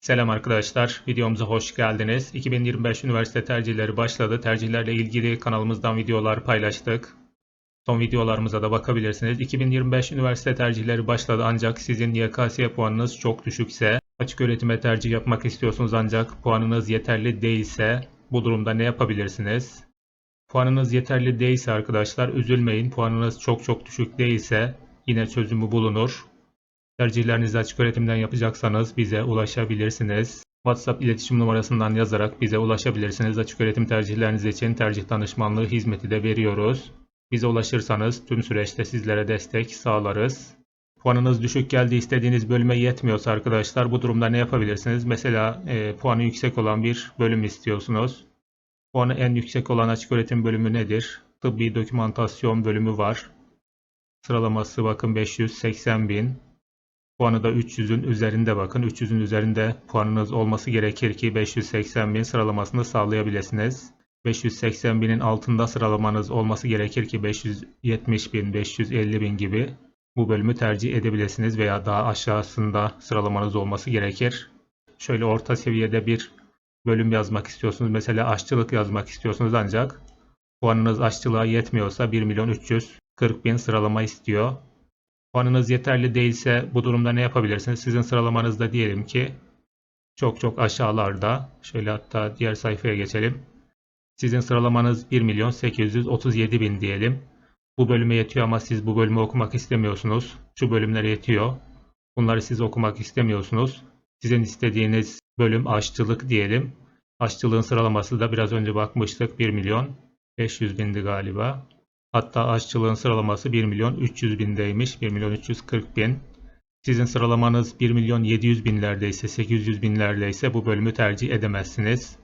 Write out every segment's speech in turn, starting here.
Selam arkadaşlar, videomuza hoş geldiniz. 2025 üniversite tercihleri başladı. Tercihlerle ilgili kanalımızdan videolar paylaştık. Son videolarımıza da bakabilirsiniz. 2025 üniversite tercihleri başladı ancak sizin YKS puanınız çok düşükse, açık öğretime tercih yapmak istiyorsunuz ancak puanınız yeterli değilse bu durumda ne yapabilirsiniz? Puanınız yeterli değilse arkadaşlar üzülmeyin. Puanınız çok çok düşük değilse yine çözümü bulunur. Tercihlerinizi açık öğretimden yapacaksanız bize ulaşabilirsiniz. WhatsApp iletişim numarasından yazarak bize ulaşabilirsiniz. Açık öğretim tercihleriniz için tercih danışmanlığı hizmeti de veriyoruz. Bize ulaşırsanız tüm süreçte sizlere destek sağlarız. Puanınız düşük geldi istediğiniz bölüme yetmiyorsa arkadaşlar bu durumda ne yapabilirsiniz? Mesela e, puanı yüksek olan bir bölüm istiyorsunuz. Puanı en yüksek olan açık öğretim bölümü nedir? Tıbbi dokümantasyon bölümü var. Sıralaması bakın 580 bin. Puanı da 300'ün üzerinde bakın. 300'ün üzerinde puanınız olması gerekir ki 580 bin sıralamasını sağlayabilirsiniz. 580 binin altında sıralamanız olması gerekir ki 570 bin, 550 bin gibi bu bölümü tercih edebilirsiniz veya daha aşağısında sıralamanız olması gerekir. Şöyle orta seviyede bir bölüm yazmak istiyorsunuz. Mesela aşçılık yazmak istiyorsunuz ancak puanınız aşçılığa yetmiyorsa 1 milyon 340 bin sıralama istiyor. Puanınız yeterli değilse bu durumda ne yapabilirsiniz? Sizin sıralamanızda diyelim ki çok çok aşağılarda. Şöyle hatta diğer sayfaya geçelim. Sizin sıralamanız 1 milyon 837 bin diyelim. Bu bölüme yetiyor ama siz bu bölümü okumak istemiyorsunuz. Şu bölümlere yetiyor. Bunları siz okumak istemiyorsunuz. Sizin istediğiniz bölüm aşçılık diyelim. Aşçılığın sıralaması da biraz önce bakmıştık 1 milyon 500 bindi galiba. Hatta aşçılığın sıralaması 1 milyon 300 bindeymiş. 1 milyon 340 bin. Sizin sıralamanız 1 milyon 700 binlerdeyse 800 binlerdeyse bu bölümü tercih edemezsiniz.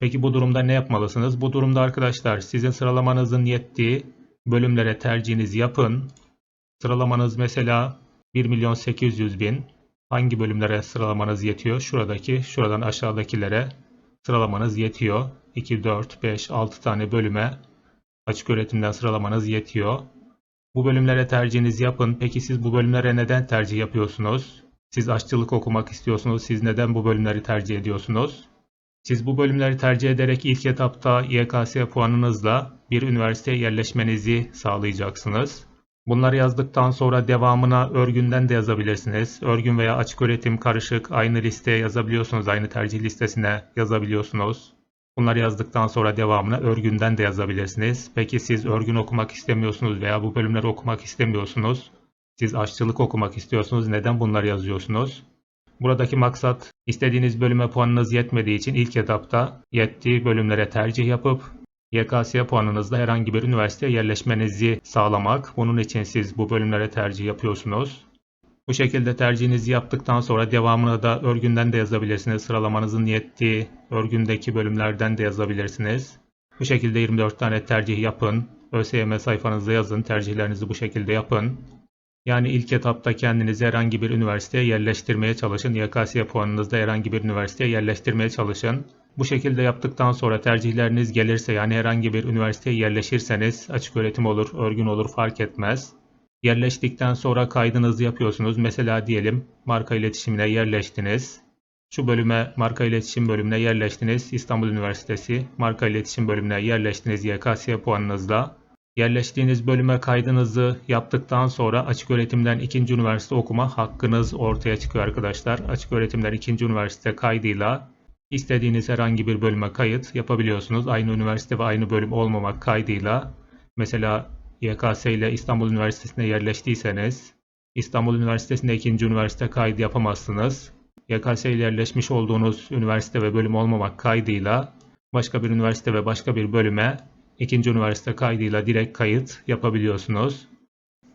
Peki bu durumda ne yapmalısınız? Bu durumda arkadaşlar sizin sıralamanızın yettiği bölümlere tercihinizi yapın. Sıralamanız mesela 1 milyon 800 bin. Hangi bölümlere sıralamanız yetiyor? Şuradaki, şuradan aşağıdakilere sıralamanız yetiyor. 2, 4, 5, 6 tane bölüme açık öğretimden sıralamanız yetiyor. Bu bölümlere tercihinizi yapın. Peki siz bu bölümlere neden tercih yapıyorsunuz? Siz aşçılık okumak istiyorsunuz. Siz neden bu bölümleri tercih ediyorsunuz? Siz bu bölümleri tercih ederek ilk etapta YKS puanınızla bir üniversiteye yerleşmenizi sağlayacaksınız. Bunları yazdıktan sonra devamına örgünden de yazabilirsiniz. Örgün veya açık öğretim karışık aynı listeye yazabiliyorsunuz. Aynı tercih listesine yazabiliyorsunuz. Bunları yazdıktan sonra devamına örgünden de yazabilirsiniz. Peki siz örgün okumak istemiyorsunuz veya bu bölümleri okumak istemiyorsunuz. Siz aşçılık okumak istiyorsunuz. Neden bunları yazıyorsunuz? Buradaki maksat istediğiniz bölüme puanınız yetmediği için ilk etapta yettiği bölümlere tercih yapıp YKS puanınızla herhangi bir üniversiteye yerleşmenizi sağlamak. Bunun için siz bu bölümlere tercih yapıyorsunuz. Bu şekilde tercihinizi yaptıktan sonra devamını da örgünden de yazabilirsiniz. Sıralamanızın yettiği örgündeki bölümlerden de yazabilirsiniz. Bu şekilde 24 tane tercih yapın. ÖSYM sayfanızda yazın. Tercihlerinizi bu şekilde yapın. Yani ilk etapta kendinizi herhangi bir üniversiteye yerleştirmeye çalışın. YKS puanınızda herhangi bir üniversiteye yerleştirmeye çalışın. Bu şekilde yaptıktan sonra tercihleriniz gelirse yani herhangi bir üniversiteye yerleşirseniz açık öğretim olur, örgün olur fark etmez. Yerleştikten sonra kaydınızı yapıyorsunuz. Mesela diyelim marka iletişimine yerleştiniz. Şu bölüme marka iletişim bölümüne yerleştiniz. İstanbul Üniversitesi marka iletişim bölümüne yerleştiniz YKS puanınızla. Yerleştiğiniz bölüme kaydınızı yaptıktan sonra açık öğretimden ikinci üniversite okuma hakkınız ortaya çıkıyor arkadaşlar. Açık öğretimden ikinci üniversite kaydıyla istediğiniz herhangi bir bölüme kayıt yapabiliyorsunuz. Aynı üniversite ve aynı bölüm olmamak kaydıyla. Mesela YKS ile İstanbul Üniversitesi'ne yerleştiyseniz İstanbul Üniversitesi'nde ikinci üniversite kaydı yapamazsınız. YKS ile yerleşmiş olduğunuz üniversite ve bölüm olmamak kaydıyla başka bir üniversite ve başka bir bölüme ikinci üniversite kaydıyla direkt kayıt yapabiliyorsunuz.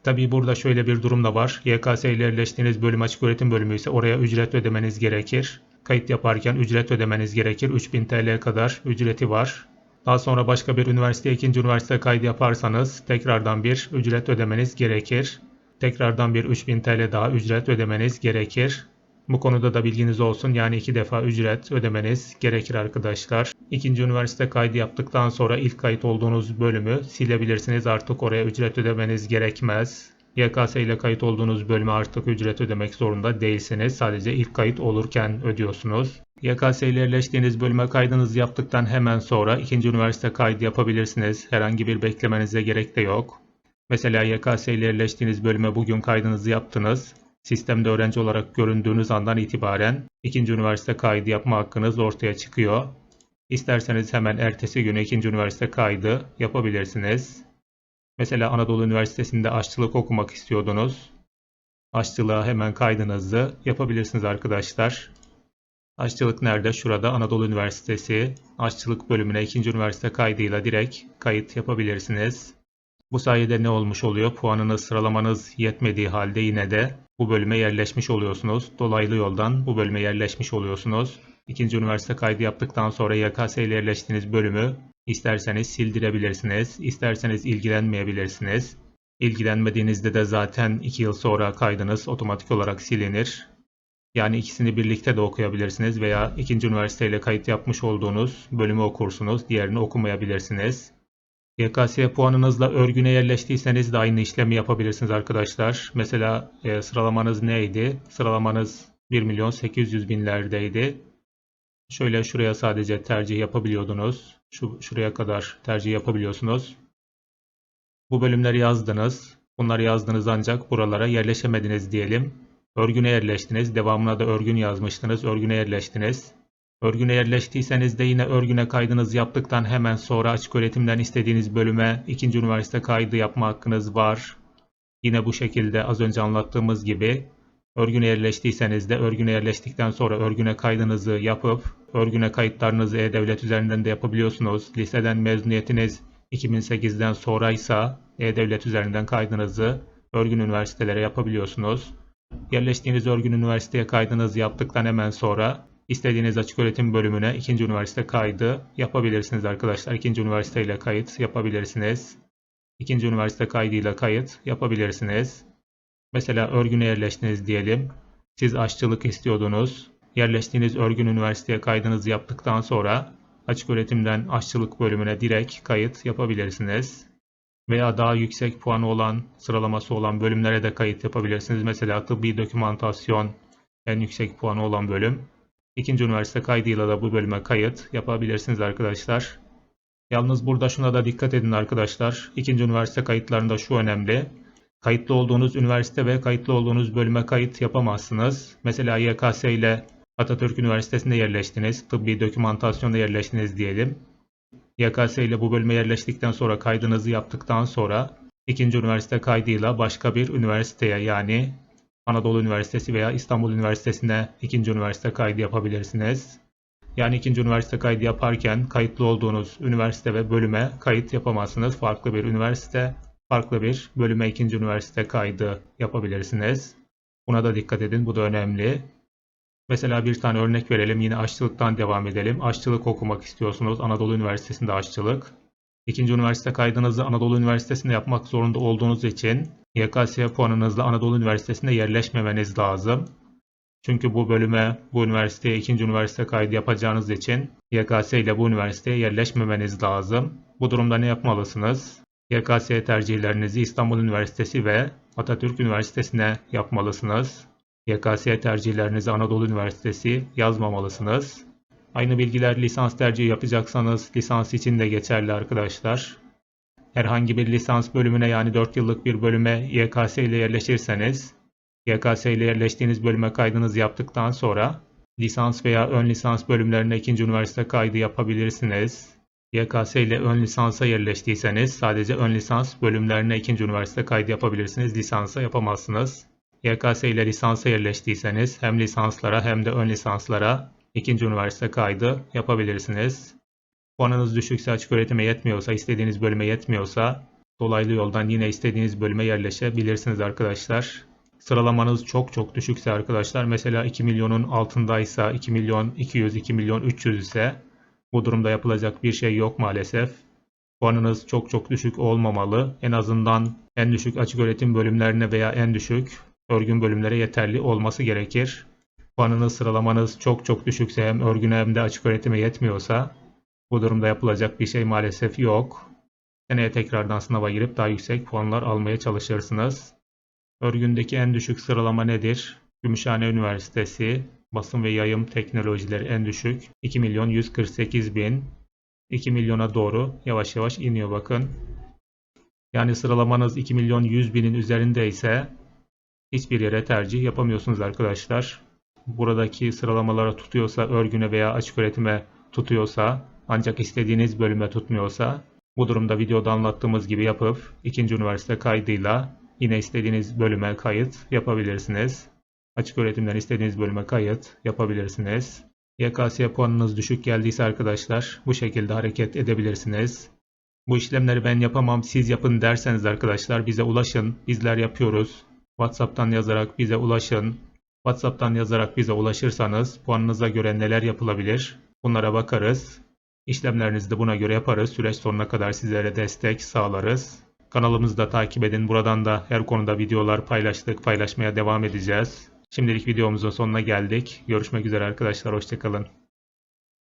Tabii burada şöyle bir durum da var. YKS ile yerleştiğiniz bölüm açık öğretim bölümü ise oraya ücret ödemeniz gerekir. Kayıt yaparken ücret ödemeniz gerekir. 3000 TL kadar ücreti var. Daha sonra başka bir üniversiteye ikinci üniversite kaydı yaparsanız tekrardan bir ücret ödemeniz gerekir. Tekrardan bir 3000 TL daha ücret ödemeniz gerekir. Bu konuda da bilginiz olsun. Yani iki defa ücret ödemeniz gerekir arkadaşlar. İkinci üniversite kaydı yaptıktan sonra ilk kayıt olduğunuz bölümü silebilirsiniz. Artık oraya ücret ödemeniz gerekmez. YKS ile kayıt olduğunuz bölüme artık ücret ödemek zorunda değilsiniz. Sadece ilk kayıt olurken ödüyorsunuz. YKS ile yerleştiğiniz bölüme kaydınızı yaptıktan hemen sonra ikinci üniversite kaydı yapabilirsiniz. Herhangi bir beklemenize gerek de yok. Mesela YKS ile yerleştiğiniz bölüme bugün kaydınızı yaptınız. Sistemde öğrenci olarak göründüğünüz andan itibaren ikinci üniversite kaydı yapma hakkınız ortaya çıkıyor. İsterseniz hemen ertesi günü ikinci üniversite kaydı yapabilirsiniz. Mesela Anadolu Üniversitesi'nde aşçılık okumak istiyordunuz. Aşçılığa hemen kaydınızı yapabilirsiniz arkadaşlar. Aşçılık nerede? Şurada Anadolu Üniversitesi aşçılık bölümüne ikinci üniversite kaydıyla direkt kayıt yapabilirsiniz. Bu sayede ne olmuş oluyor? Puanınız sıralamanız yetmediği halde yine de bu bölüme yerleşmiş oluyorsunuz. Dolaylı yoldan bu bölüme yerleşmiş oluyorsunuz. İkinci üniversite kaydı yaptıktan sonra YKS ile yerleştiğiniz bölümü isterseniz sildirebilirsiniz, isterseniz ilgilenmeyebilirsiniz. İlgilenmediğinizde de zaten 2 yıl sonra kaydınız otomatik olarak silinir. Yani ikisini birlikte de okuyabilirsiniz veya ikinci üniversiteyle kayıt yapmış olduğunuz bölümü okursunuz, diğerini okumayabilirsiniz. YKS puanınızla örgüne yerleştiyseniz de aynı işlemi yapabilirsiniz arkadaşlar. Mesela e, sıralamanız neydi? Sıralamanız 1 milyon 800 binlerdeydi. Şöyle şuraya sadece tercih yapabiliyordunuz. Şu, şuraya kadar tercih yapabiliyorsunuz. Bu bölümleri yazdınız. Bunları yazdınız ancak buralara yerleşemediniz diyelim. Örgüne yerleştiniz. Devamına da örgün yazmıştınız. Örgüne yerleştiniz. Örgüne yerleştiyseniz de yine örgüne kaydınızı yaptıktan hemen sonra açık öğretimden istediğiniz bölüme ikinci üniversite kaydı yapma hakkınız var. Yine bu şekilde az önce anlattığımız gibi örgüne yerleştiyseniz de örgüne yerleştikten sonra örgüne kaydınızı yapıp örgüne kayıtlarınızı E-Devlet üzerinden de yapabiliyorsunuz. Liseden mezuniyetiniz 2008'den sonraysa E-Devlet üzerinden kaydınızı örgün üniversitelere yapabiliyorsunuz. Yerleştiğiniz örgün üniversiteye kaydınızı yaptıktan hemen sonra istediğiniz açık öğretim bölümüne ikinci üniversite kaydı yapabilirsiniz arkadaşlar. İkinci üniversiteyle kayıt yapabilirsiniz. İkinci üniversite kaydıyla kayıt yapabilirsiniz. Mesela örgüne yerleştiniz diyelim. Siz aşçılık istiyordunuz. Yerleştiğiniz örgün üniversiteye kaydınızı yaptıktan sonra açık öğretimden aşçılık bölümüne direkt kayıt yapabilirsiniz. Veya daha yüksek puanı olan, sıralaması olan bölümlere de kayıt yapabilirsiniz. Mesela tıbbi dokümantasyon en yüksek puanı olan bölüm. İkinci üniversite kaydıyla da bu bölüme kayıt yapabilirsiniz arkadaşlar. Yalnız burada şuna da dikkat edin arkadaşlar. İkinci üniversite kayıtlarında şu önemli. Kayıtlı olduğunuz üniversite ve kayıtlı olduğunuz bölüme kayıt yapamazsınız. Mesela YKS ile Atatürk Üniversitesi'nde yerleştiniz, tıbbi dokümantasyonda yerleştiniz diyelim. YKS ile bu bölüme yerleştikten sonra kaydınızı yaptıktan sonra ikinci üniversite kaydıyla başka bir üniversiteye yani Anadolu Üniversitesi veya İstanbul Üniversitesi'ne ikinci üniversite kaydı yapabilirsiniz. Yani ikinci üniversite kaydı yaparken kayıtlı olduğunuz üniversite ve bölüme kayıt yapamazsınız. Farklı bir üniversite, farklı bir bölüme ikinci üniversite kaydı yapabilirsiniz. Buna da dikkat edin, bu da önemli. Mesela bir tane örnek verelim. Yine aşçılıktan devam edelim. Aşçılık okumak istiyorsunuz. Anadolu Üniversitesi'nde aşçılık. İkinci üniversite kaydınızı Anadolu Üniversitesi'nde yapmak zorunda olduğunuz için YKS puanınızla Anadolu Üniversitesi'nde yerleşmemeniz lazım. Çünkü bu bölüme, bu üniversiteye ikinci üniversite kaydı yapacağınız için YKS ile bu üniversiteye yerleşmemeniz lazım. Bu durumda ne yapmalısınız? YKS tercihlerinizi İstanbul Üniversitesi ve Atatürk Üniversitesi'ne yapmalısınız. YKS tercihlerinizi Anadolu Üniversitesi yazmamalısınız. Aynı bilgiler lisans tercihi yapacaksanız lisans için de geçerli arkadaşlar. Herhangi bir lisans bölümüne yani 4 yıllık bir bölüme YKS ile yerleşirseniz, YKS ile yerleştiğiniz bölüme kaydınızı yaptıktan sonra lisans veya ön lisans bölümlerine ikinci üniversite kaydı yapabilirsiniz. YKS ile ön lisansa yerleştiyseniz sadece ön lisans bölümlerine ikinci üniversite kaydı yapabilirsiniz. Lisansa yapamazsınız. YKS ile lisansa yerleştiyseniz hem lisanslara hem de ön lisanslara ikinci üniversite kaydı yapabilirsiniz. Puanınız düşükse açık öğretime yetmiyorsa, istediğiniz bölüme yetmiyorsa dolaylı yoldan yine istediğiniz bölüme yerleşebilirsiniz arkadaşlar. Sıralamanız çok çok düşükse arkadaşlar mesela 2 milyonun altındaysa 2 milyon 200, 2 milyon 300 ise bu durumda yapılacak bir şey yok maalesef. Puanınız çok çok düşük olmamalı. En azından en düşük açık öğretim bölümlerine veya en düşük örgün bölümlere yeterli olması gerekir. Puanınız sıralamanız çok çok düşükse hem örgüne hem de açık öğretime yetmiyorsa bu durumda yapılacak bir şey maalesef yok. Seneye tekrardan sınava girip daha yüksek puanlar almaya çalışırsınız. Örgündeki en düşük sıralama nedir? Gümüşhane Üniversitesi Basın ve Yayım Teknolojileri en düşük 2 milyon 148 bin 2 milyona doğru yavaş yavaş iniyor bakın. Yani sıralamanız 2 milyon 100 binin üzerinde ise hiçbir yere tercih yapamıyorsunuz arkadaşlar. Buradaki sıralamalara tutuyorsa, örgüne veya açık öğretime tutuyorsa, ancak istediğiniz bölüme tutmuyorsa, bu durumda videoda anlattığımız gibi yapıp ikinci üniversite kaydıyla yine istediğiniz bölüme kayıt yapabilirsiniz. Açık öğretimden istediğiniz bölüme kayıt yapabilirsiniz. YKS puanınız düşük geldiyse arkadaşlar bu şekilde hareket edebilirsiniz. Bu işlemleri ben yapamam siz yapın derseniz arkadaşlar bize ulaşın. Bizler yapıyoruz. WhatsApp'tan yazarak bize ulaşın. WhatsApp'tan yazarak bize ulaşırsanız puanınıza göre neler yapılabilir? Bunlara bakarız. İşlemlerinizi de buna göre yaparız. Süreç sonuna kadar sizlere destek sağlarız. Kanalımızı da takip edin. Buradan da her konuda videolar paylaştık, paylaşmaya devam edeceğiz. Şimdilik videomuzun sonuna geldik. Görüşmek üzere arkadaşlar. Hoşçakalın.